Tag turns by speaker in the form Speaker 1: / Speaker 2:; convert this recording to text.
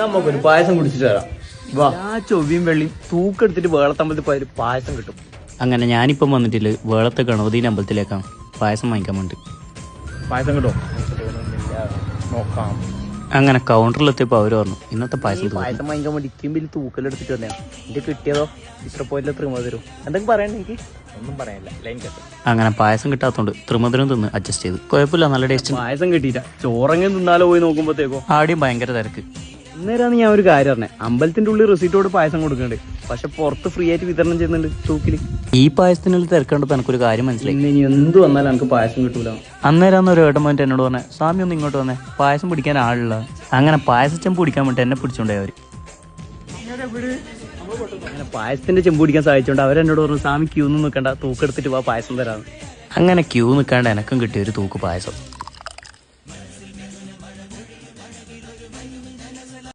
Speaker 1: നമുക്കൊരു പായസം കുടിച്ചിട്ട് വരാം. വാ. ആ ചൊവ്വയും വെള്ളിയും തൂക്കെടുത്തിട്ട് വേളത്തമ്പലത്തിൽ പോയൊരു പായസം കിട്ടും.
Speaker 2: അങ്ങനെ ഞാനിപ്പം വന്നിട്ടില്ല വേളത്തെ ഗണപതി അമ്പലത്തിലേക്കാണ് പായസം വാങ്ങിക്കാൻ വേണ്ടി.
Speaker 1: പായസം കിട്ടും നോക്കാം.
Speaker 2: അങ്ങനെ കൗണ്ടറിലെത്തിയപ്പോൾ അവർ പറഞ്ഞു ഇന്നത്തെ പായസം
Speaker 1: പായസം വാങ്ങിക്കാൻ വേണ്ടി ഇക്കും വലിയ തൂക്കലെടുത്തിട്ട് വന്നേ എന്റെ കിട്ടിയതോ? ഇത്ര പോയില്ല ത്രിമ തരും. എന്തെങ്കിലും പറയണ്ട എനിക്ക് ഒന്നും പറയാനില്ല ലൈൻ കട്ട്.
Speaker 2: അങ്ങനെ പായസം കിട്ടാത്തോണ്ട് തൃമധുരം തിന്ന് അഡ്ജസ്റ്റ് ചെയ്ത്. കുഴപ്പമില്ല നല്ല ടേസ്റ്റ്.
Speaker 1: പായസം കിട്ടിയില്ല. ചോറങ്ങനെ തിന്നാലോ പോയി നോക്കുമ്പോഴത്തേക്കോ
Speaker 2: ആദ്യം ഭയങ്കര തിരക്ക്.
Speaker 1: ഇന്നേരാന്ന് ഞാൻ ഒരു കാര്യം പറഞ്ഞേ. അമ്പലത്തിന്റെ ഉള്ളിൽ റിസീറ്റോട് പായസം കൊടുക്കുന്നുണ്ട് പക്ഷെ പുറത്ത് ഫ്രീ ആയിട്ട് വിതരണം ചെയ്യുന്നുണ്ട് തൂക്കിൽ.
Speaker 2: ഈ പായസത്തിനുള്ളിൽ തിരക്കണ്ടപ്പോ എനിക്കൊരു കാര്യം മനസ്സിലായി.
Speaker 1: ഇനി എന്ത് വന്നാലും എനിക്ക് പായസം കിട്ടൂല.
Speaker 2: അന്നേരം ഒരു ഏട്ടൻ പോയിട്ട് എന്നോട് പറഞ്ഞേ സ്വാമി ഒന്ന് ഇങ്ങോട്ട് വന്നേ. പായസം പിടിക്കാൻ ആളുള്ള അങ്ങനെ പായസച്ചെമ്പ് പിടിക്കാൻ വേണ്ടി എന്നെ പിടിച്ചോണ്ടേ അവർ.
Speaker 1: അങ്ങനെ പായസത്തിന്റെ ചെമ്പ് പിടിക്കാൻ സാധിച്ചോണ്ട് അവരെന്നോട് പറഞ്ഞു സ്വാമി ക്യൂ ഒന്നും നിൽക്കണ്ട. തൂക്കെടുത്തിട്ട് വാ പായസം തരാന്ന്.
Speaker 2: അങ്ങനെ ക്യൂ നിൽക്കാണ്ട് എനക്കും കിട്ടിയ ഒരു തൂക്ക് പായസം.